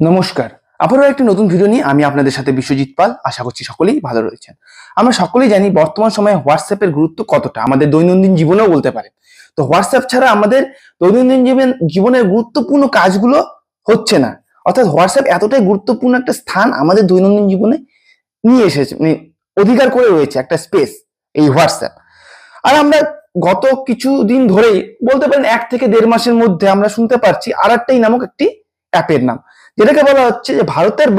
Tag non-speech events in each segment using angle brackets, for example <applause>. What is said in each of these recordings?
নমস্কার। আবারও একটি নতুন ভিডিও নিয়ে আমি আপনাদের সাথে বিশ্বজিৎ পাল। আশা করছি সকলেই ভালো রয়েছেন। আমরা সকলেই জানি বর্তমান সময়ে হোয়াটসঅ্যাপের গুরুত্ব কতটা। আমাদের দৈনন্দিন জীবনেও বলতে পারে তো হোয়াটসঅ্যাপ ছাড়া আমাদের দৈনন্দিন জীবন, জীবনের গুরুত্বপূর্ণ কাজগুলো হচ্ছে না। অর্থাৎ হোয়াটসঅ্যাপ এতটাই গুরুত্বপূর্ণ একটা স্থান আমাদের দৈনন্দিন জীবনে নিয়ে এসেছে মানে অধিকার করে রয়েছে একটা স্পেস এই হোয়াটসঅ্যাপ আর আমরা গত কিছু দিন ধরেই বলতে পারেন এক থেকে দেড় মাসের মধ্যে আমরা শুনতে পারছি আর একটাই নামক একটি অ্যাপের নাম। যেটাকে বলা হচ্ছে যে ভারতের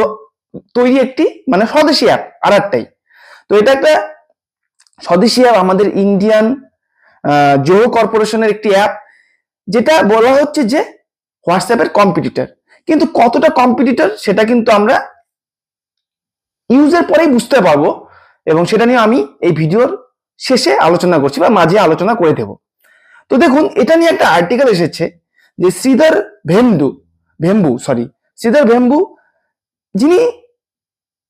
তৈরি একটি মানে স্বদেশি অ্যাপ আর একটাই তো এটা একটা স্বদেশি অ্যাপ আমাদের ইন্ডিয়ান জোহো কর্পোরেশনের একটি অ্যাপ যেটা বলা হচ্ছে যে হোয়াটসঅ্যাপের কম্পিটিটর কিন্তু কতটা কম্পিটিটর সেটা কিন্তু আমরা ইউজের পরেই বুঝতে পারব এবং সেটা নিয়ে আমি এই ভিডিওর শেষে আলোচনা করছি বা মাঝে আলোচনা করে দেব। তো দেখুন, এটা নিয়ে একটা আর্টিকেল এসেছে যে শ্রীধর ভেমদু ভেম্বু সরি শ্রীধর ভেম্বু, যিনি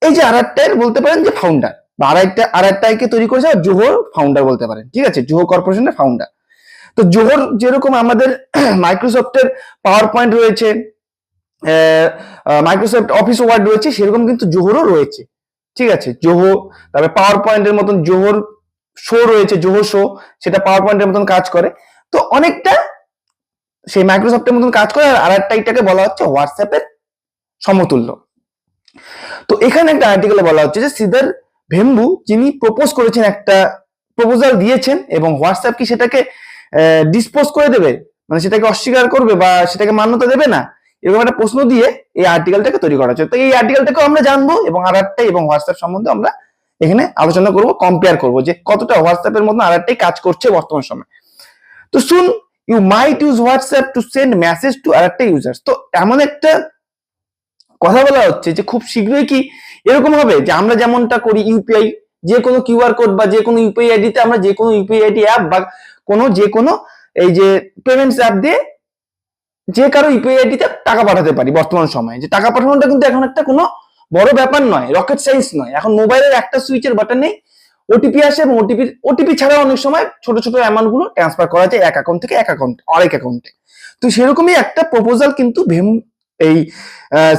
এই যে আর বলতে পারেন যে ফাউন্ডার বা আর একটা আর একটাকে তৈরি করেছে আর জোহর ফাউন্ডার বলতে পারেন, ঠিক আছে? জোহো কর্পোরেশনের ফাউন্ডার তো জোহর যেরকম আমাদের <clears throat> মাইক্রোসফটের পাওয়ার পয়েন্ট রয়েছে মাইক্রোসফট অফিস ওয়ার্ড রয়েছে, সেরকম কিন্তু জোহরও রয়েছে, ঠিক আছে? জোহো তারপরে পাওয়ার পয়েন্টের মতন জোহর শো রয়েছে জোহো শো সেটা পাওয়ার পয়েন্টের মতন কাজ করে। তো অনেকটা সেই মাইক্রোসফটের মতন কাজ করে আর এটাকে বলা হচ্ছে হোয়াটসঅ্যাপের সমতুল্য। তো এখানে একটা আর্টিকেলে বলা হচ্ছে যে সিদার ভেম্বু যিনি প্রপোজ করেছেন একটা প্রপোজাল দিয়েছেন এবং হোয়াটসঅ্যাপ কি সেটাকে ডিসপোজ করে দেবে? মানে সেটাকে অস্বীকার করবে বা সেটাকে মান্যতা দেবে না? এরকম একটা প্রশ্ন দিয়ে এই আর্টিকেলটাকে তৈরি করা হচ্ছে। তো এই আর্টিকেলটাকেও আমরা জানব এবং আর একটা এবং হোয়াটসঅ্যাপ সম্বন্ধে আমরা এখানে আলোচনা করব কম্পেয়ার করব যে কতটা হোয়াটসঅ্যাপের মতন আর একটাই কাজ করছে বর্তমান সময়। তো শুন you might use WhatsApp to send message to আর একটা ইউজার্স তো এমন একটা কথা বলা হচ্ছে যে খুব শীঘ্রই কি এরকম হবে যে আমরা যেমনটা করি ইউপিআই যে কোনো কিউআর কোড বা যে কোনো ইউপিআই আইডিতে আমরা যে কোনো ইউপিআই আইডি অ্যাপ বা কোনো যে কোনো এই যে পেমেন্টস অ্যাপ দিয়ে যে কারও ইউপিআই আইডিতে টাকা পাঠাতে পারি বর্তমান সময়ে। যে টাকা পাঠানোটা কিন্তু এখন একটা কোনো বড় ব্যাপার নয় রকেট সায়েন্স নয়। এখন মোবাইলের একটা সুইচের বাটন নেই ওটিপি আসে এবং ওটিপি ওটিপি ছাড়া অনেক সময় ছোট ছোট অ্যামাউন্টগুলো ট্রান্সফার করা যায় এক অ্যাকাউন্ট থেকে এক অ্যাকাউন্ট আরেক অ্যাকাউন্টে তো সেরকমই একটা প্রপোজাল কিন্তু ভেম এই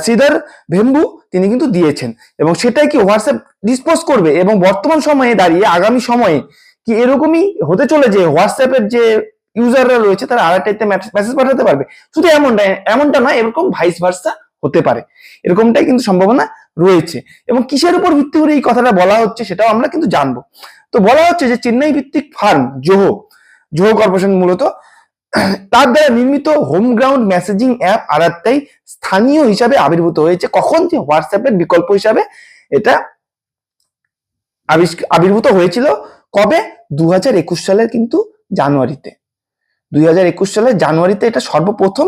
শ্রীধর ভেম্বু তিনি কিন্তু দিয়েছেন। এবং সেটাই কি হোয়াটসঅ্যাপ ডিসপোজ করবে? এবং বর্তমান সময়ে দাঁড়িয়ে, আগামী সময়ে কি এরকমই হতে চলে যে হোয়াটসঅ্যাপের যে ইউজাররা রয়েছে, তারা আর একটাতে মেসেজ পাঠাতে পারবে? শুধু এমনটা এমনটা নয়, এরকম ভাইস ভার্সা হতে পারে। এরকমটাই কিন্তু সম্ভাবনা রয়েছে। এবং কিসের উপর ভিত্তি করে এই কথাটা বলা হচ্ছে সেটাও আমরা কিন্তু জানব। তো বলা হচ্ছে যে, চেন্নাই ভিত্তিক ফার্ম, জোহো জোহো কর্পোরেশন মূলত তার দ্বারা নির্মিত home ground messaging app Arattai স্থানীয় হিসাবে আবির্ভূত হয়েছে। কখন যে হোয়াটসঅ্যাপের বিকল্প হিসাবে এটা আবির্ভূত হয়েছিল কবে? দু হাজার একুশ সালের কিন্তু জানুয়ারিতে। দুই হাজার একুশ সালের জানুয়ারিতে এটা সর্বপ্রথম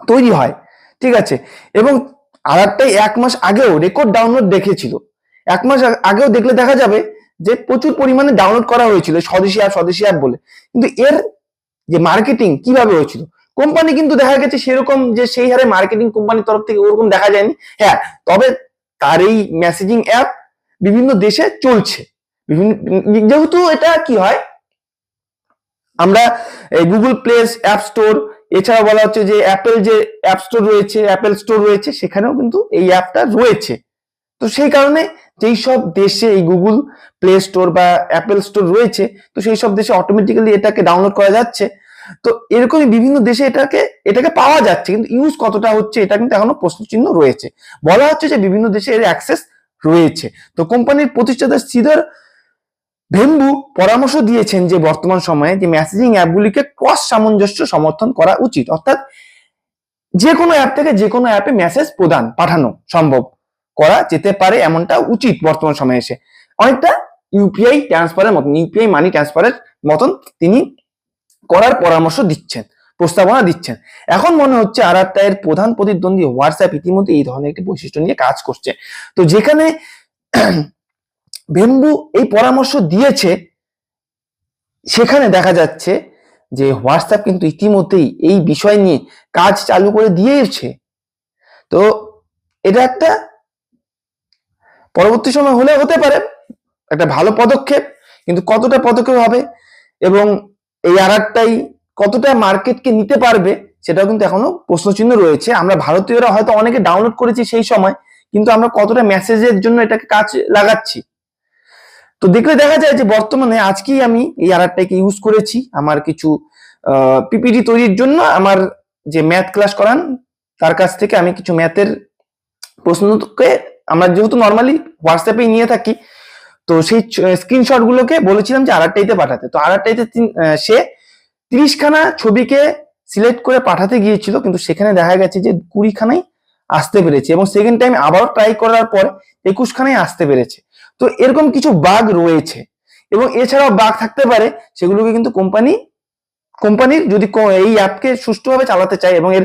তৈরি হয়। ঠিক আছে? এবং আর একটাই এক মাস আগেও রেকর্ড ডাউনলোড দেখেছিল। এক মাস আগেও দেখলে দেখা যাবে যে প্রচুর পরিমাণে ডাউনলোড করা হয়েছিল, স্বদেশি অ্যাপ স্বদেশি অ্যাপ বলে। কিন্তু এর যে মার্কেটিং কীভাবে হয়েছিল? কোম্পানি কিন্তু দেখা গেছে সেরকম যে সেই হারে মার্কেটিং কোম্পানির তরফ থেকে ওরকম দেখা যায়নি। হ্যাঁ তবে তার এই মেসেজিং অ্যাপ বিভিন্ন দেশে চলছে। বিভিন্ন, যেহেতু এটা কি হয়? আমরা গুগল প্লে অ্যাপ স্টোর এছাড়া বলা হচ্ছে যে অ্যাপেল যে অ্যাপ স্টোর রয়েছে অ্যাপেল স্টোর রয়েছে, সেখানেও কিন্তু এই অ্যাপটা রয়েছে। তো সেই কারণে যেই সব দেশে এই গুগল প্লে স্টোর বা অ্যাপেল স্টোর রয়েছে, তো সেই সব দেশে অটোমেটিক্যালি এটাকে ডাউনলোড করা যাচ্ছে। তো এরকমই বিভিন্ন দেশে এটাকে এটাকে পাওয়া যাচ্ছে, কিন্তু ইউজ কতটা হচ্ছে এটা কিন্তু এখনও প্রশ্নচিহ্ন রয়েছে। বলা হচ্ছে যে বিভিন্ন দেশে এর অ্যাক্সেস রয়েছে। তো কোম্পানির প্রতিষ্ঠাতা শ্রীধর ভেম্বু পরামর্শ দিয়েছেন যে বর্তমান সময়ে যে মেসেজিং অ্যাপগুলিকে ক্রস সামঞ্জস্য সমর্থন করা উচিত। অর্থাৎ যে কোনো অ্যাপ থেকে যে কোনো অ্যাপে মেসেজ প্রদান, পাঠানো সম্ভব। করা যেতে পারে এমনটা উচিত বর্তমান সময়ে এসে। অনেকটা ইউপিআই ট্রান্সফারের মতন ইউপিআই মানি ট্রান্সফারের মতন তিনি করার পরামর্শ দিচ্ছেন, প্রস্তাবনা দিচ্ছেন। এখন মনে হচ্ছে আর একটা এর প্রধান প্রতিদ্বন্দ্বী হোয়াটসঅ্যাপ ইতিমধ্যে এই ধরনের একটি বৈশিষ্ট্য নিয়ে কাজ করছে। তো যেখানে ভেম্বু এই পরামর্শ দিয়েছে, সেখানে দেখা যাচ্ছে যে হোয়াটসঅ্যাপ কিন্তু ইতিমধ্যেই এই বিষয় নিয়ে কাজ চালু করে দিয়েছে। তো এটা একটা পরবর্তী সময় হলে হতে পারে, একটা ভালো পদক্ষেপ, কিন্তু কতটা পদক্ষেপ হবে এবং এই আর কতটা মার্কেটকে নিতে পারবে, সেটাও কিন্তু এখনও প্রশ্নচিহ্ন রয়েছে। আমরা ভারতীয়রা হয়তো অনেকে ডাউনলোড করেছি সেই সময়, কিন্তু আমরা কতটা মেসেজের জন্য এটাকে কাজ লাগাচ্ছি। তো দেখলে দেখা যায় যে বর্তমানে আজকেই আমি এই আরআরটাকে ইউজ করেছি। আমার কিছু পিপিটি তৈরির জন্য আমার যে ম্যাথ ক্লাস করান, তার কাছ থেকে আমি কিছু ম্যাথের প্রশ্নকে আমরা যেহেতু নর্মালি হোয়াটসঅ্যাপে নিয়ে থাকি, তো সেই স্ক্রিনশট গুলোকে বলেছিলাম যে আরআরটাইতে পাঠাতে। তো আরআরটাইতে সে তিরিশখানা ছবিকে সিলেক্ট করে পাঠাতে গিয়েছিল, কিন্তু সেখানে দেখা গেছে যে কুড়িখানাই আসতে পেরেছে এবং সেকেন্ড টাইম আবারও ট্রাই করার পর একুশখানাই আসতে পেরেছে। তো এরকম কিছু বাগ রয়েছে এবং এছাড়াও বাগ থাকতে পারে, সেগুলোকে কিন্তু কোম্পানি কোম্পানির যদি এই অ্যাপকে সুষ্ঠুভাবে চালাতে চায় এবং এর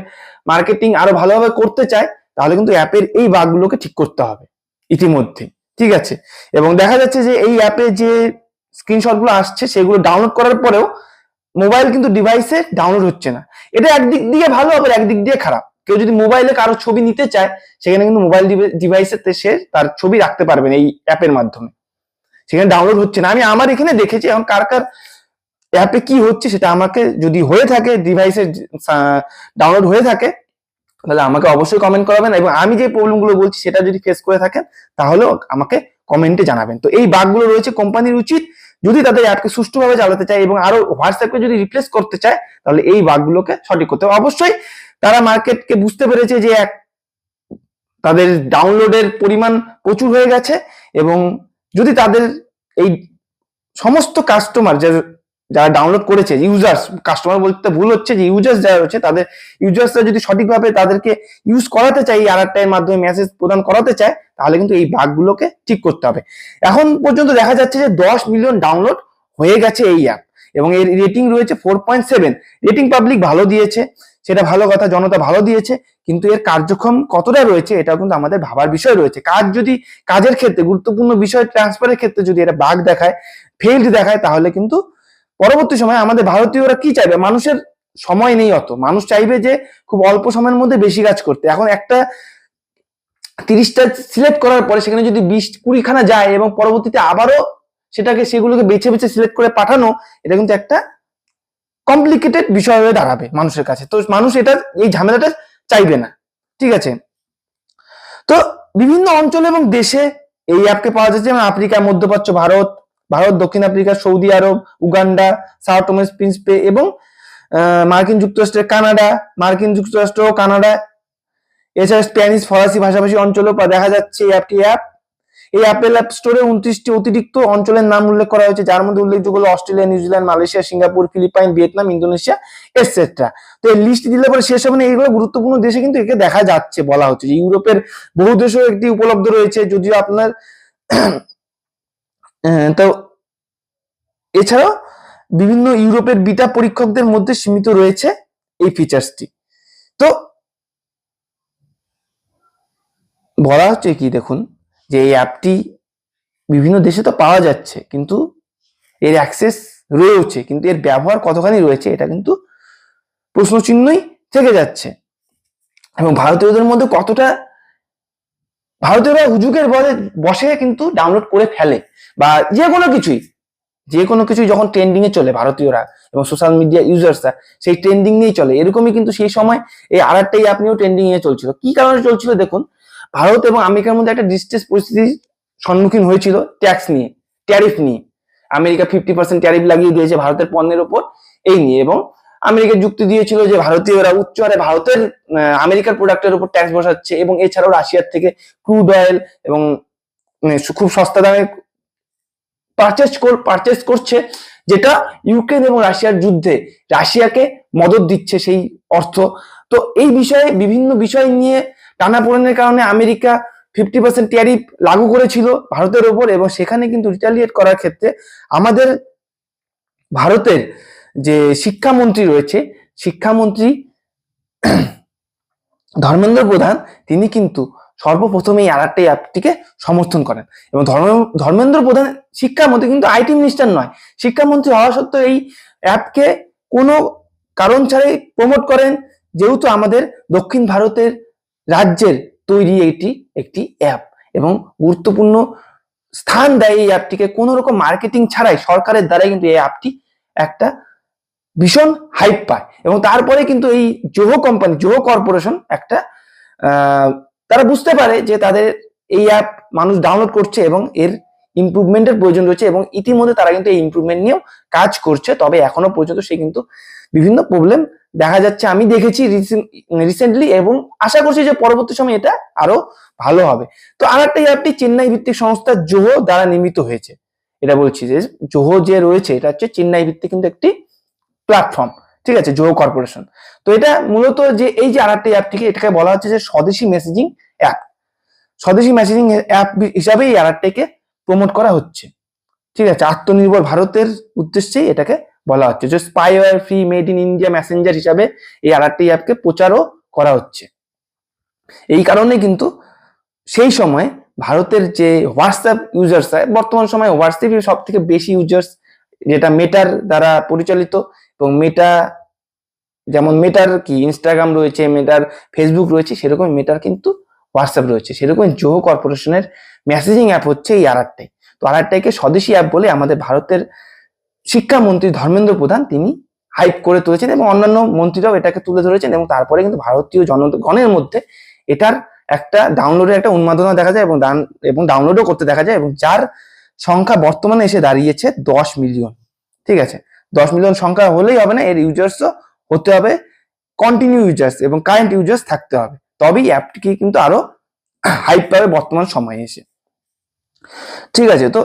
মার্কেটিং আরও ভালোভাবে করতে চায় তাহলে কিন্তু অ্যাপের এই বাগগুলোকে ঠিক করতে হবে ইতিমধ্যে। ঠিক আছে? এবং দেখা যাচ্ছে যে এই অ্যাপে যে স্ক্রিনশটগুলো আসছে, সেগুলো ডাউনলোড করার পরেও মোবাইল কিন্তু ডিভাইসে ডাউনলোড হচ্ছে না। এটা একদিক দিয়ে ভালো, আবার একদিক দিয়ে খারাপ। কেউ যদি মোবাইলে কারও ছবি নিতে চায়, সেখানে কিন্তু মোবাইল ডিভাইসে সে তার ছবি রাখতে পারবেন এই অ্যাপের মাধ্যমে। সেখানে ডাউনলোড হচ্ছে না। আমি আমার এখানে দেখেছি এখন কার কার অ্যাপে কি হচ্ছে সেটা আমাকে যদি হয়ে থাকে ডিভাইসে ডাউনলোড হয়ে থাকে তাহলে আমাকে অবশ্যই কমেন্ট করাবেন এবং আমি যে প্রবলেমগুলো বলছি সেটা যদি ফেস করে থাকেন, তাহলেও আমাকে কমেন্টে জানাবেন। তো এই বাগগুলো রয়েছে কোম্পানির উচিত যদি তাদের অ্যাপকে সুষ্ঠুভাবে চালাতে চায় এবং আরও হোয়াটসঅ্যাপকে যদি রিপ্লেস করতে চায়, তাহলে এই বাগগুলোকে সঠিক করতে হবে। অবশ্যই তারা মার্কেটকে বুঝতে পেরেছে যে এক, তাদের ডাউনলোডের পরিমাণ প্রচুর হয়ে গেছে এবং যদি তাদের এই সমস্ত কাস্টমার যারা ডাউনলোড করেছে ইউজার্স কাস্টমার বলতে ভুল হচ্ছে, যে ইউজার্স যারা রয়েছে, তাদের ইউজার্সরা যদি সঠিকভাবে তাদেরকে ইউজ করাতে চায়, এই এর মাধ্যমে মেসেজ প্রদান করাতে চায়, তাহলে কিন্তু এই বাগগুলোকে ঠিক করতে হবে। এখন পর্যন্ত দেখা যাচ্ছে যে দশ মিলিয়ন ডাউনলোড হয়ে গেছে এই অ্যাপ এবং এর রেটিং রয়েছে four point seven rating public ভালো দিয়েছে, সেটা ভালো কথা, জনতা ভালো দিয়েছে, কিন্তু এর কার্যক্ষম কতটা রয়েছে, এটাও কিন্তু আমাদের ভাবার বিষয় রয়েছে। কাজ যদি, কাজের ক্ষেত্রে, গুরুত্বপূর্ণ বিষয় ট্রান্সফারের ক্ষেত্রে যদি এটা বাঘ দেখায় ফেইল্ড দেখায়, তাহলে কিন্তু পরবর্তী সময়ে আমাদের ভারতীয়রা কি চাইবে? মানুষের সময় নেই অত। মানুষ চাইবে যে খুব অল্প সময়ের মধ্যে বেশি কাজ করতে। এখন একটা তিরিশটা সিলেক্ট করার পরে সেখানে যদি বিশ, কুড়িখানা যায় এবং পরবর্তীতে আবারও সেটাকে, সেগুলোকে বেছে বেছে সিলেক্ট করে পাঠানো, এটা কিন্তু একটা কমপ্লিকেটেড বিষয় হয়ে দাঁড়াবে মানুষের কাছে। তো মানুষ এটা, এই ঝামেলাটা চাইবে না। ঠিক আছে? তো বিভিন্ন অঞ্চল এবং দেশে এই অ্যাপকে পাওয়া যাচ্ছে। যেমন আফ্রিকা, মধ্যপ্রাচ্য, ভারত ভারত, দক্ষিণ Africa, Saudi Arab, Uganda, Sao Tome Principe এবং মার্কিন যুক্তরাষ্ট্রের কানাডা, মার্কিন যুক্তরাষ্ট্র কানাডা। এছাড়া স্প্যানিশ, ফরাসি ভাষাভাষী অঞ্চলেও দেখা যাচ্ছে এই অ্যাপটি অ্যাপ এই অ্যাপেল অ্যাপ স্টোরে উনত্রিশটি অতিরিক্ত অঞ্চলের নাম উল্লেখ করা হয়েছে, যার মধ্যে উল্লেখযোগ্য হলো Australia New Zealand Malaysia, Singapore, Philippine, Vietnam, Indonesia etcetera তো এই লিস্ট দিলে পরে শেষ হবে না, এইগুলো গুরুত্বপূর্ণ দেশে কিন্তু একে দেখা যাচ্ছে বলা হচ্ছে। যে ইউরোপের বহু দেশেও একটি উপলব্ধ রয়েছে, যদিও আপনার তো এছাড়াও বিভিন্ন ইউরোপের বিটা পরীক্ষকদের মধ্যে সীমিত রয়েছে এই ফিচার্সটি তো বলা হচ্ছে কি দেখুন, যে এই অ্যাপটি বিভিন্ন দেশে তো পাওয়া যাচ্ছে, কিন্তু এর অ্যাক্সেস রয়েছে কিন্তু এর ব্যবহার কতখানি রয়েছে এটা কিন্তু প্রশ্নচিহ্নই থেকে যাচ্ছে। এবং ভারতীয়দের মধ্যে কতটা ভারতীয়রা হুজুকের বলে বসে কিন্তু ডাউনলোড করে ফেলে বা যে কোনো কিছুই। যে কোনো কিছুই যখন ট্রেন্ডিং এ চলে ভারতীয়রা এবং সোশ্যাল মিডিয়া ইউজার্সরা সেই ট্রেন্ডিং নিয়েই চলে। এরকমই কিন্তু সেই সময় এই আর একটাই আপনিও ট্রেন্ডিং এ চলছিল। কি কারণে চলছিল দেখুন, ভারত এবং আমেরিকার মধ্যে একটা ডিস্ট্রেস পরিস্থিতির সম্মুখীন হয়েছিল ট্যাক্স নিয়ে ট্যারিফ নিয়ে। আমেরিকা ফিফটি পার্সেন্ট ট্যারিফ লাগিয়ে দিয়েছে ভারতের পণ্যের ওপর, এই নিয়ে এবং আমেরিকা যুক্তি দিয়েছিল যে ভারতীয়রা উচ্চ হারে ভারতের আমেরিকার প্রোডাক্টের উপর ট্যাক্স বসাচ্ছে এবং এছাড়াও রাশিয়ার থেকে ক্রুড অয়েল এবং খুব সস্তা দামে পারচেস পারচেস করছে, যেটা ইউক্রেন এবং রাশিয়ার যুদ্ধে রাশিয়াকে মদত দিচ্ছে সেই অর্থ। তো এই বিষয়ে বিভিন্ন বিষয় নিয়ে টানাপোড়েনের কারণে আমেরিকা ফিফটি পার্সেন্ট ট্যারিফ লাগু করেছিল ভারতের ওপর এবং সেখানে কিন্তু রিটালিয়েট করার ক্ষেত্রে আমাদের ভারতের যে শিক্ষামন্ত্রী রয়েছে, শিক্ষামন্ত্রী ধর্মেন্দ্র প্রধান, তিনি কিন্তু সর্বপ্রথম এই আরেকটা অ্যাপটিকে সমর্থন করেন। এবং ধর্ম, ধর্মেন্দ্র প্রধান শিক্ষামন্ত্রী কিন্তু আইটি মিনিস্টার নয়। শিক্ষামন্ত্রী হওয়া সত্ত্বেও এই অ্যাপকে কোনো কারণ ছাড়াই প্রমোট করেন, যেহেতু আমাদের দক্ষিণ ভারতের রাজ্যের তৈরি এটি একটি অ্যাপ। এবং গুরুত্বপূর্ণ স্থান দেয় এই অ্যাপটিকে। কোনো রকম মার্কেটিং ছাড়াই সরকারের দ্বারাই কিন্তু এই অ্যাপটি একটা ভীষণ হাইপ পায় এবং তারপরে কিন্তু এই জোহো কোম্পানি জোহো কর্পোরেশন একটা তারা বুঝতে পারে যে তাদের এই অ্যাপ মানুষ ডাউনলোড করছে এবং এর ইমপ্রুভমেন্টের প্রয়োজন রয়েছে এবং ইতিমধ্যে তারা কিন্তু এই ইমপ্রুভমেন্ট নিয়েও কাজ করছে। তবে এখনও পর্যন্ত সে কিন্তু বিভিন্ন প্রবলেম দেখা যাচ্ছে। আমি দেখেছি রিসেন্টলি এবং আশা করছি যে পরবর্তী সময় এটা আরও ভালো হবে। তো আর একটা অ্যাপটি চেন্নাই ভিত্তিক সংস্থা জোহো দ্বারা নির্মিত হয়েছে। এটা বলছি যে জোহো যে রয়েছে, এটা হচ্ছে চেন্নাই ভিত্তিক কিন্তু একটি প্ল্যাটফর্ম ঠিক আছে জোহো কর্পোরেশন তো এটা মূলত যে এই যে আর একটা অ্যাপটিকে এটাকে বলা হচ্ছে যে স্বদেশি মেসেজিং অ্যাপ স্বদেশি মেসেজিং অ্যাপ হিসাবে এই আর একটাকে প্রমোট করা হচ্ছে। ঠিক আছে, আত্মনির্ভর ভারতের উদ্দেশ্যেই এটাকে বলা হচ্ছে। যে spyware free made in India messenger হিসাবে এই আর একটি অ্যাপকে প্রচারও করা হচ্ছে। এই কারণে কিন্তু সেই সময় ভারতের যে হোয়াটসঅ্যাপ ইউজার্স বর্তমান সময়ে হোয়াটসঅ্যাপই সব থেকে বেশি ইউজার্স যেটা মেটার দ্বারা পরিচালিত এবং মেটা যেমন মেটার কি ইনস্টাগ্রাম রয়েছে মেটার ফেসবুক রয়েছে সেরকম মেটার কিন্তু হোয়াটসঅ্যাপ রয়েছে। সেরকম জোহো কর্পোরেশনের মেসেজিং অ্যাপ হচ্ছে এই আরআরটাই তো আরআরটাইকে স্বদেশি অ্যাপ বলে আমাদের ভারতের শিক্ষামন্ত্রী ধর্মেন্দ্র প্রধান তিনি হাইপ করে তুলেছেন এবং অন্যান্য মন্ত্রীরাও এটাকে তুলে ধরেছেন এবং তারপরে কিন্তু ভারতীয় জনগণের মধ্যে এটার একটা ডাউনলোডের একটা উন্মাদনা দেখা যায় এবং ডান- এবং ডাউনলোডও করতে দেখা যায় এবং যার সংখ্যা বর্তমানে এসে দাঁড়িয়েছে দশ মিলিয়ন। ঠিক আছে? দশ মিলিয়ন সংখ্যা হলেই হবে না, এর ইউজার্সও হতে হবে কন্টিনিউ ইউজার্স এবং কারেন্ট ইউজার্স থাকতে হবে। তবেই অ্যাপটিকে কিন্তু আরও হাইপ পাবে বর্তমান সময়ে এসে। ঠিক আছে, তো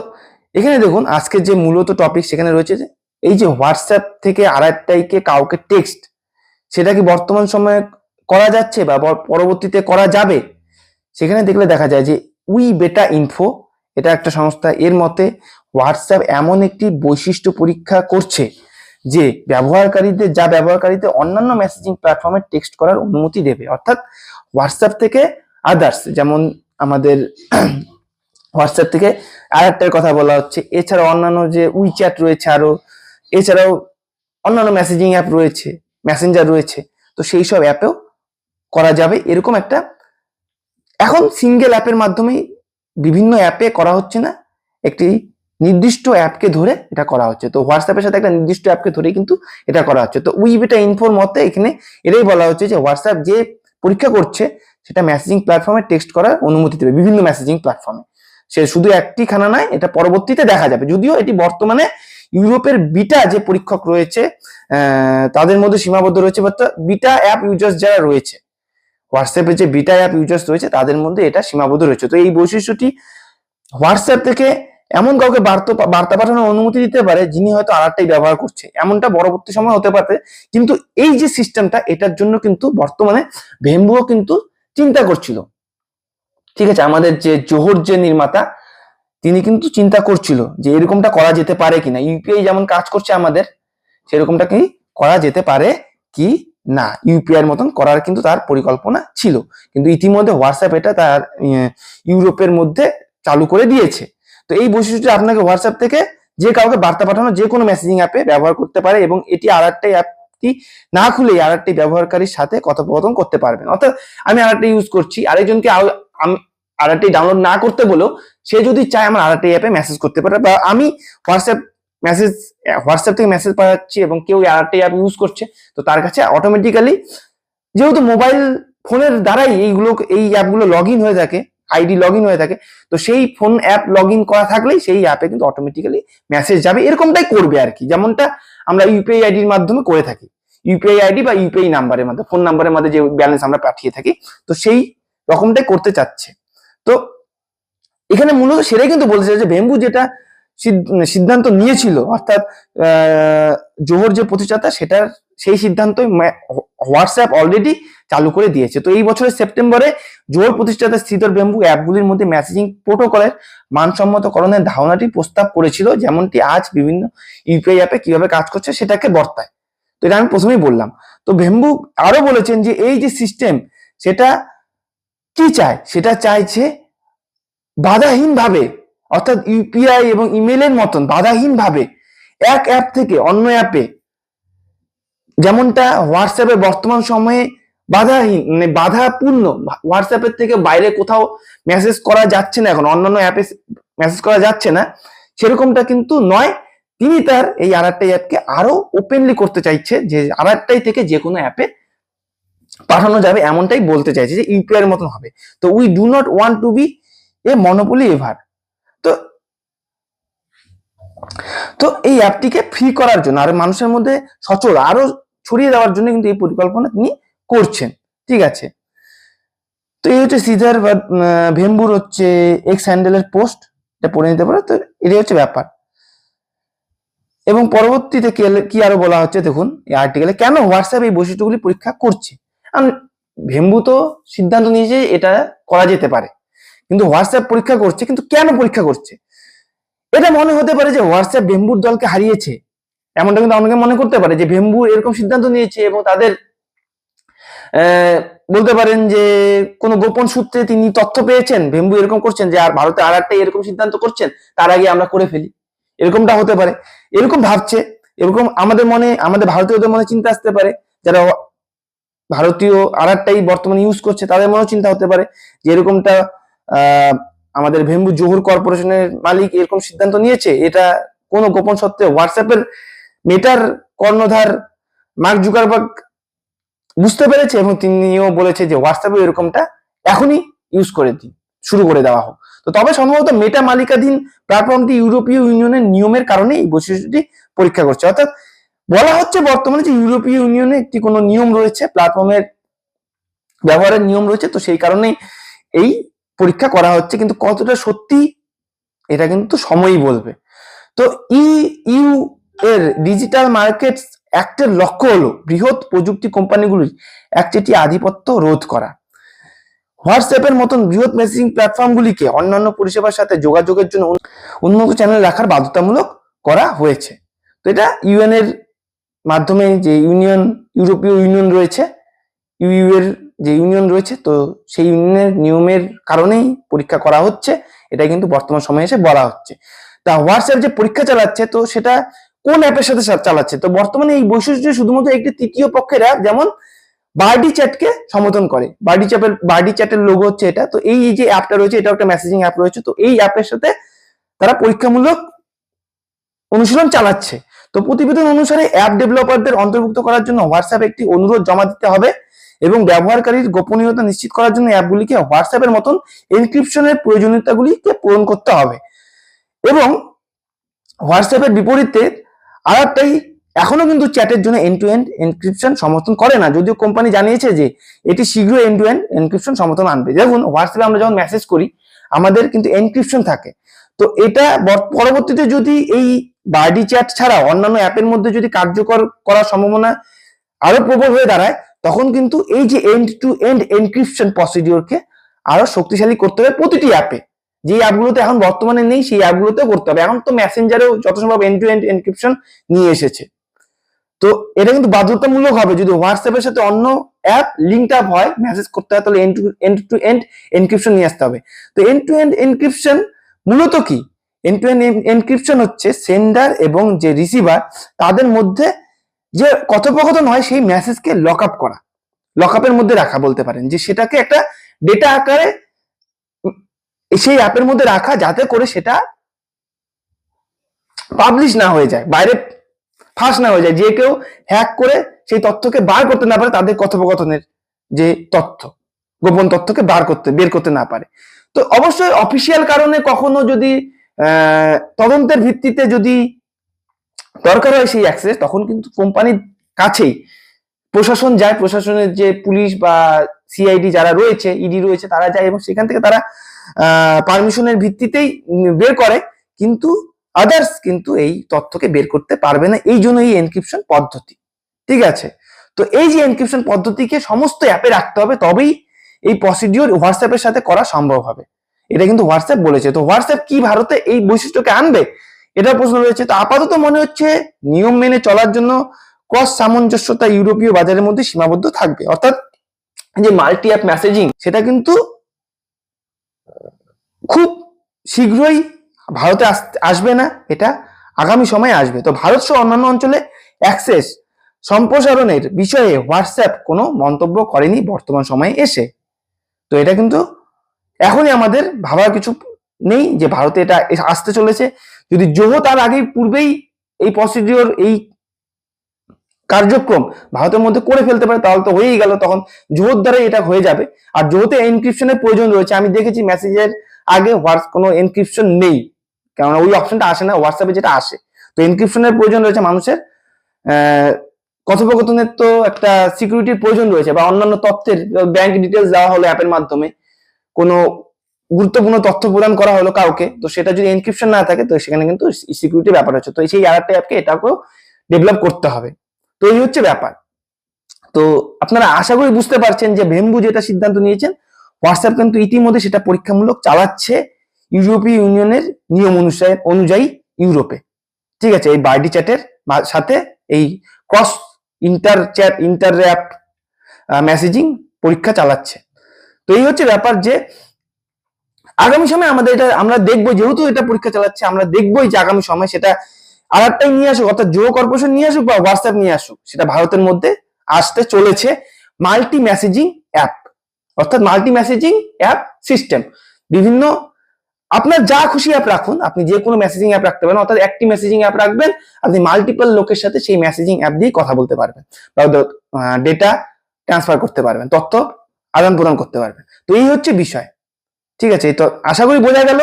এখানে দেখুন আজকের যে মূলত টপিক সেখানে রয়েছে যে, এই যে হোয়াটসঅ্যাপ থেকে আর একটাইকে কাউকে টেক্সট সেটা কি বর্তমান সময়ে করা যাচ্ছে বা পরবর্তীতে করা যাবে? সেখানে দেখলে দেখা যায় যে, উই বেটা ইনফো এটা একটা সংস্থা। এর মতে হোয়াটসঅ্যাপ এমন একটি বৈশিষ্ট্য পরীক্ষা করছে যে ব্যবহারকারীদের যা ব্যবহারকারীদের অন্যান্য মেসেজিং প্ল্যাটফর্মে টেক্সট করার অনুমতি দেবে। অর্থাৎ হোয়াটসঅ্যাপ থেকে আদার্স যেমন আমাদের হোয়াটসঅ্যাপ থেকে আর একটার কথা বলা হচ্ছে। এছাড়াও অন্যান্য যে উইচ্যাট রয়েছে আরও এছাড়াও অন্যান্য মেসেজিং অ্যাপ রয়েছে মেসেঞ্জার রয়েছে। তো সেই সব অ্যাপেও করা যাবে। এরকম একটা এখন সিঙ্গেল অ্যাপের মাধ্যমেই বিভিন্ন অ্যাপে করা হচ্ছে না, একটি নির্দিষ্ট অ্যাপকে ধরে এটা করা হচ্ছে। তো হোয়াটসঅ্যাপের সাথে একটা নির্দিষ্ট অ্যাপকে ধরেই কিন্তু এটা করা হচ্ছে। তো উইবিটা ইনফোর মতে এখানে এটাই বলা হচ্ছে যে হোয়াটসঅ্যাপ যে পরীক্ষা করছে, সেটা মেসেজিং প্ল্যাটফর্মে টেক্সট করার অনুমতি দেবে, বিভিন্ন মেসেজিং প্ল্যাটফর্মে সে শুধু একটি খানা নয়, এটা পরবর্তীতে দেখা যাবে। যদিও এটি বর্তমানে ইউরোপের বিটা যে পরীক্ষক রয়েছে তাদের মধ্যে সীমাবদ্ধ রয়েছে বিটা অ্যাপ ইউজার্স যারা রয়েছে হোয়াটসঅ্যাপে যে বিটা অ্যাপ ইউজার্স রয়েছে, তাদের মধ্যে এটা সীমাবদ্ধ রয়েছে। তো এই বৈশিষ্ট্যটি হোয়াটসঅ্যাপ থেকে এমন কাউকে বার্তা বার্তা পাঠানোর অনুমতি দিতে পারে, যিনি হয়তো আরেকটাই ব্যবহার করছে। এমনটা পরবর্তী সময় হতে পারে, কিন্তু এই যে সিস্টেমটা এটার জন্য কিন্তু বর্তমানে ভেম্বুও কিন্তু চিন্তা করছিল। ঠিক আছে, আমাদের যে জোহর যে নির্মাতা, তিনি কিন্তু চিন্তা করছিল যে এরকমটা করা যেতে পারে কিনা। ইউপিআই যেমন কাজ করছে আমাদের, সেরকমটা কি করা যেতে পারে কি না ইউপিআই মতন করার কিন্তু তার পরিকল্পনা ছিল। কিন্তু ইতিমধ্যে হোয়াটসঅ্যাপ এটা তার ইয়ে, ইউরোপের মধ্যে চালু করে দিয়েছে। তো এই বৈশিষ্ট্যটি আপনাকে হোয়াটসঅ্যাপ থেকে যে কাউকে বার্তা পাঠানো যে কোনো মেসেজিং অ্যাপে ব্যবহার করতে পারে এবং এটি আর একটাই অ্যাপটি না খুলে আর একটি ব্যবহারকারীর সাথে কথোপকথন করতে পারবেন। অর্থাৎ আমি আর একটা ইউজ করছি আরেকজনকে আমি আর একটি ডাউনলোড না করতে বলেও সে যদি চায় আমার আর একটা অ্যাপে মেসেজ করতে পারে বা আমি হোয়াটসঅ্যাপ মেসেজ হোয়াটসঅ্যাপ থেকে মেসেজ পাঠাচ্ছি এবং কেউ আর একটা অ্যাপ ইউজ করছে, তো তার কাছে অটোমেটিক্যালি যেহেতু মোবাইল ফোনের দ্বারাই এইগুলো, এই অ্যাপগুলো লগ ইন হয়ে থাকে আইডি লগ ইন হয়ে থাকে, তো সেই ফোন অ্যাপ লগ ইন করা থাকলেই সেই অ্যাপে কিন্তু অটোমেটিক্যালি মেসেজ যাবে। এরকমটাই করবে আর কি, যেমনটা আমরা ইউপিআই আইডির মাধ্যমে করে থাকি। ইউপিআই আইডি বা ইউপিআই নাম্বারের মাধ্যমে ফোন নাম্বারের মধ্যে যে ব্যালেন্স আমরা পাঠিয়ে থাকি, তো সেই রকমটাই করতে চাচ্ছে। তো এখানে মূলত সেটাই কিন্তু বলছে যে ভেম্বু যেটা সিদ্ধান্ত নিয়েছিল, অর্থাৎ জোহর যে প্রতিষ্ঠাতা, সেটার সেই সিদ্ধান্তই হোয়াটসঅ্যাপ অলরেডি চালু করে দিয়েছে। তো এই বছরের সেপ্টেম্বরে জোহর প্রতিষ্ঠাতা স্থিতর বেম্বু অ্যাপগুলির মধ্যে মেসেজিং প্রোটোকলের মানসম্মতকরণের ধারণাটি প্রস্তাব করেছিল, যেমনটি আজ বিভিন্ন ইউপিআই অ্যাপে কীভাবে কাজ করছে সেটাকে বর্তায়। তো এটা আমি প্রথমেই বললাম। তো ভেম্বু আরও বলেছেন যে এই যে সিস্টেম সেটা কি চায়? সেটা চাইছে বাধাহীন ভাবে অর্থাৎ ইউপিআই এবং ইমেলের মতন বাধাহীন ভাবে এক অ্যাপ থেকে অন্য অ্যাপে যেমনটা হোয়াটসঅ্যাপে বর্তমান সময়ে বাধাহীন মানে বাধাপূর্ণ, হোয়াটসঅ্যাপের থেকে বাইরে কোথাও মেসেজ করা যাচ্ছে না এখন, অন্যান্য অ্যাপে মেসেজ করা যাচ্ছে না, সেরকমটা কিন্তু নয়। তিনি তার এই আরআরটাই অ্যাপকে আরও ওপেনলি করতে চাইছে যে আরআরটাই থেকে যে কোনো অ্যাপে পাঠানো যাবে, এমনটাই বলতে চাইছে যে ইউপিআই এর মতন হবে। তো we do not want to be a monopoly ever তো তো এই অ্যাপটিকে ফ্রি করার জন্য আর মানুষের মধ্যে সচল, আরও ছড়িয়ে দেওয়ার জন্য কিন্তু এই পরিকল্পনা তিনি করছেন, ঠিক আছে? তো এই হচ্ছে সিজার বা ভেম্বুর হচ্ছে এক্স হ্যান্ডেলের পোস্ট এটা পড়ে নিতে পারো, তো এটাই হচ্ছে ব্যাপার। এবং পরবর্তীতে কি কি আরও বলা হচ্ছে দেখুন, এই আর্টিকেলে কেন হোয়াটসঅ্যাপ এই বৈশিষ্ট্যগুলি পরীক্ষা করছে? কারণ ভেম্বু তো সিদ্ধান্ত নিয়েছে এটা করা যেতে পারে। কিন্তু হোয়াটসঅ্যাপ পরীক্ষা করছে, কিন্তু কেন পরীক্ষা করছে? এটা মনে হতে পারে যে হোয়াটসঅ্যাপ ভেম্বুর দলকে হারিয়েছে। এমনটা কিন্তু অনেকে মনে করতে পারে যে ভেম্বু এরকম সিদ্ধান্ত নিয়েছে এবং তাদের বলতে পারেন যে কোনো গোপন সূত্রে তিনি তথ্য পেয়েছেন, ভেম্বু এরকম করছেন যে আর ভারতে আর একটা এরকম সিদ্ধান্ত করছেন, তার আগে আমরা করে ফেলি। এরকমটা হতে পারে। এরকম ভাবছে, এরকম আমাদের মনে, আমাদের ভারতীয়দের মনে চিন্তা আসতে পারে, যারা ভারতীয় আর একটাই বর্তমানে ইউজ করছে, তাদের মনেও চিন্তা হতে পারে যে এরকমটা আমাদের ভেম্বু জোহর কর্পোরেশনের মালিক এরকম সিদ্ধান্ত নিয়েছে। এটা কোনো গোপন সত্ত্বে হোয়াটসঅ্যাপের মেটার কর্ণধার মার্ক জুকারবার্গ বুঝতে পেরেছে এবং তিনিও বলেছে যে হোয়াটসঅ্যাপে এরকমটা এখনই ইউজ করে দিন, শুরু করে দেওয়া হোক। তো তবে সম্ভবত মেটা মালিকাধীন প্ল্যাটফর্মটি ইউরোপীয় ইউনিয়নের নিয়মের কারণে এই বৈশিষ্ট্যটি পরীক্ষা করছে। অর্থাৎ বলা হচ্ছে বর্তমানে যে ইউরোপীয় ইউনিয়নে একটি কোনো নিয়ম রয়েছে, প্ল্যাটফর্মের ব্যবহারের নিয়ম রয়েছে, তো সেই কারণেই এই পরীক্ষা করা হচ্ছে, কিন্তু কতটা সত্যি, এটা কিন্তু সময়ই বলবে। তো ই ইউ এর ডিজিটাল মার্কেটস অ্যাক্টের লক্ষ্য হলো বৃহৎ প্রযুক্তি কোম্পানিগুলির একচেটি আধিপত্য রোধ করা। হোয়াটসঅ্যাপের মতন বৃহৎ মেসেজিং প্ল্যাটফর্মগুলিকে অন্যান্য পরিষেবার সাথে যোগাযোগের জন্য উন্নত চ্যানেল রাখার বাধ্যতামূলক করা হয়েছে। তো এটা ইউএন এর মাধ্যমে যে ইউনিয়ন ইউরোপীয় ইউনিয়ন রয়েছে ইউ এর যে ইউনিয়ন রয়েছে, তো সেই ইউনিয়নের নিয়মের কারণেই পরীক্ষা করা হচ্ছে। এটা কিন্তু বর্তমান সময়ে এসে বলা হচ্ছে। তা হোয়াটসঅ্যাপ যে পরীক্ষা চালাচ্ছে, তো সেটা কোন অ্যাপের সাথে চালাচ্ছে? তো বর্তমানে এই বৈশিষ্ট্য শুধুমাত্র একটি তৃতীয় পক্ষের অ্যাপ যেমন বার্ডি চ্যাটকে সমর্থন করে। বার্ডি চ্যাপের বার্ডি চ্যাটের লোগো হচ্ছে এটা। তো এই যে অ্যাপটা রয়েছে এটা একটা মেসেজিং অ্যাপ রয়েছে। তো এই অ্যাপের সাথে তারা পরীক্ষামূলক অনুশীলন চালাচ্ছে। তো প্রতিবেদন অনুসারে অ্যাপ ডেভেলপারদের অন্তর্ভুক্ত করার জন্য হোয়াটসঅ্যাপ একটি অনুরোধ জমা দিতে হবে। এবং ব্যবহারকারীর গোপনীয়তা নিশ্চিত করার জন্য অ্যাপগুলিকে হোয়াটসঅ্যাপের মতন এনক্রিপশনের প্রয়োজনীয়তাগুলিকে পূরণ করতে হবে। এবং হোয়াটসঅ্যাপের বিপরীতে আর একটাই এখনও কিন্তু চ্যাটের জন্য এন্ড টু এন্ড এনক্রিপশন সমর্থন করে না। যদিও কোম্পানি জানিয়েছে যে এটি শীঘ্র এন্ড টু এন্ড এনক্রিপশন সমর্থন আনবে। দেখুন, হোয়াটসঅ্যাপে আমরা যখন মেসেজ করি, আমাদের কিন্তু এনক্রিপশন থাকে। তো এটা পরবর্তীতে যদি এই বার্ডি চ্যাট ছাড়া অন্যান্য অ্যাপের মধ্যে যদি কার্যকর করার সম্ভাবনা আরও প্রবল হয়ে দাঁড়ায় তখন কিন্তু এই যে এন্ড টু এন্ড এনক্রিপশন প্রসিডিওরকে আরও শক্তিশালী করতে হবে প্রতিটি অ্যাপে যে অ্যাপগুলোতে এখন বর্তমানে নেই, সেই অ্যাপগুলোতেও করতে হবে। এখন তো মেসেঞ্জারেও যত সম্ভব এন্ড টু এন্ড এনক্রিপশন নিয়ে এসেছে। তো এটা কিন্তু বাধ্যতামূলক হবে। যদি হোয়াটসঅ্যাপের সাথে অন্য অ্যাপ লিঙ্ক আপ হয় মেসেজ করতে হয়, তাহলে end to end to end encryption নিয়ে আসতে হবে। তো এন্ড টু এন্ড এনক্রিপশন মূলত কি? এন্ড টু এন্ড এনক্রিপশন হচ্ছে সেন্ডার এবং যে রিসিভার তাদের মধ্যে যে কথোপকথন হয় সেই মেসেজকে লক আপ করা। লক আপের মধ্যে রাখা বলতে পারেন যে সেটাকে একটা ডেটা আকারে সেই অ্যাপের মধ্যে রাখা যাতে করে সেটা পাবলিশ না হয়ে যায়, বাইরে ফাঁস না হয়ে যায়, যে কেউ হ্যাক করে সেই তথ্যকে বার করতে না পারে তাদের কথোপকথনের যে তথ্য, গোপন তথ্যকে বার করতে, বের করতে না পারে। তো অবশ্যই অফিসিয়াল কারণে কখনো যদি তদন্তের ভিত্তিতে যদি দরকার হয় সেই অ্যাক্সেস তখন কিন্তু কোম্পানির কাছেই প্রশাসন যায়, প্রশাসনের যে পুলিশ বা সিআইডি যারা রয়েছে ইডি রয়েছে, তারা যায় এবং সেখান থেকে তারা পারমিশনের ভিত্তিতেই বের করে। কিন্তু আদার্স কিন্তু এই তথ্যকে বের করতে পারবে না। এই জন্য এই এনক্রিপশন পদ্ধতি। ঠিক আছে? তো এই যে এনক্রিপশন পদ্ধতিকে সমস্ত অ্যাপে রাখতে হবে, তবেই এই প্রসিডিওর হোয়াটসঅ্যাপের সাথে করা সম্ভব হবে। এটা কিন্তু হোয়াটসঅ্যাপ বলেছে। তো হোয়াটসঅ্যাপ কি ভারতে এই বৈশিষ্ট্যকে আনবে? এটা প্রশ্ন রয়েছে, তো আপাতত মনে হচ্ছে নিয়ম মেনে চলার জন্য ক্রস সামঞ্জস্যতা ইউরোপীয় বাজারের মধ্যে সীমাবদ্ধ থাকবে। অর্থাৎ যে মাল্টি অ্যাপ মেসেজিং সেটা কিন্তু খুব শীঘ্রই ভারতে আস- আসবে না, এটা আগামী সময়ে আসবে। তো ভারত সহ অন্যান্য অঞ্চলে অ্যাক্সেস সম্প্রসারণের বিষয়ে হোয়াটসঅ্যাপ কোনো মন্তব্য করেনি বর্তমান সময়ে এসে। তো এটা কিন্তু এখনই আমাদের ভাবার কিছু নেই যে ভারতে এটা আসতে চলেছে। যদি জোহো তার আগেই পূর্বেই এই প্রসিডিওর এই কার্যক্রম ভারতের মধ্যে করে ফেলতে পারে, তাহলে তো হয়েই গেল। তখন জোহর দ্বারাই এটা হয়ে যাবে। আর জোহতে এনক্রিপশনের প্রয়োজন রয়েছে। আমি দেখেছি মেসেজের আগে হোয়াটস কোনো এনক্রিপশন নেই। কারণ ওই অপশনটা আসে না হোয়াটসঅ্যাপে যেটা আসে। তো এনক্রিপশনের প্রয়োজন রয়েছে মানুষের। কথোপকথনের তো একটা সিকিউরিটির প্রয়োজন রয়েছে বা অন্যান্য তথ্যের ব্যাংক ডিটেলস দেওয়া হলো অ্যাপের মাধ্যমে। কোনো গুরুত্বপূর্ণ তথ্য প্রদান করা হলো কাউকে, তো সেটা যদি এনক্রিপশন না থাকে, তো সেখানে কিন্তু সিকিউরিটি ব্যাপার হচ্ছে। তো সেই আর একটা অ্যাপকে এটাকেও ডেভেলপ করতে হবে। তো এই হচ্ছে ব্যাপার। তো আপনারা আশা করি বুঝতে পারছেন যে ভেম্বু যেটা সিদ্ধান্ত নিয়েছেন হোয়াটসঅ্যাপ কিন্তু ইতিমধ্যে সেটা পরীক্ষামূলক চালাচ্ছে ইউরোপীয় ইউনিয়নের নিয়ম অনুসারে, অনুযায়ী ইউরোপে। ঠিক আছে, এই বার্ডি চ্যাটের সাথে এই cross inter chat, inter messaging পরীক্ষা চালাচ্ছে। তো এই হচ্ছে ব্যাপার যে আগামী সময় আমাদের এটা, আমরা দেখব, যেহেতু এটা পরীক্ষা চালাচ্ছে, আমরা দেখবোই যে আগামী সময় সেটা আর একটাই নিয়ে আসুক, অর্থাৎ জিও কর্পোরেশন নিয়ে আসুক বা হোয়াটসঅ্যাপ নিয়ে আসুক, সেটা ভারতের মধ্যে আসতে চলেছে মাল্টি মেসেজিং অ্যাপ অর্থাৎ মাল্টি মেসেজিং অ্যাপ সিস্টেম বিভিন্ন, আপনার যা খুশি অ্যাপ রাখুন, আপনি যে কোনো মেসেজিং অ্যাপ রাখতে পারেন, অর্থাৎ একটি মেসেজিং অ্যাপ রাখবেন, আপনি মাল্টিপল লোকের সাথে সেই মেসেজিং অ্যাপ দিয়ে কথা বলতে পারবেন, বা ডেটা ট্রান্সফার করতে পারবেন, তথ্য আদান প্রদান করতে পারবেন। তো এই হচ্ছে বিষয়। ঠিক আছে, তো আশা করি বোঝা গেল।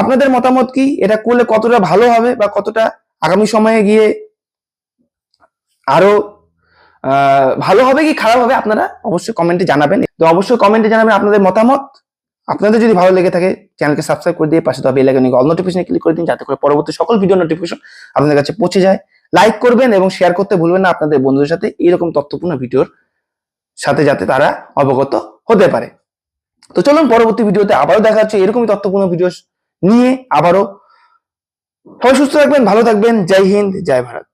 আপনাদের মতামত কি? এটা করলে কতটা ভালো হবে বা কতটা আগামী সময়ে গিয়ে আরও ভালো হবে কি খারাপ হবে আপনারা অবশ্যই কমেন্টে জানাবেন। তো অবশ্যই কমেন্টে জানাবেন আপনাদের মতামত। আপনাদের যদি ভালো লেগে থাকে চ্যানেলকে সাবস্ক্রাইব করে দিয়ে পাশে তো বেল আইকনে অল নোটিফিকেশন ক্লিক করে দিন, যাতে করে পরবর্তী সকল ভিডিও নোটিফিকেশন আপনাদের কাছে পৌঁছে যায়। লাইক করবেন এবং শেয়ার করতে ভুলবেন না, আপনাদের বন্ধুদের সাথে এরকম তথ্যপূর্ণ ভিডিওর সাথে যাতে তারা অবগত হতে পারে। তো চলুন পরবর্তী ভিডিওতে আবারও দেখা যাচ্ছে এরকমই তথ্যপূর্ণ ভিডিও নিয়ে আবারও। সবাই সুস্থ থাকবেন, ভালো থাকবেন। জয় হিন্দ, জয় ভারত।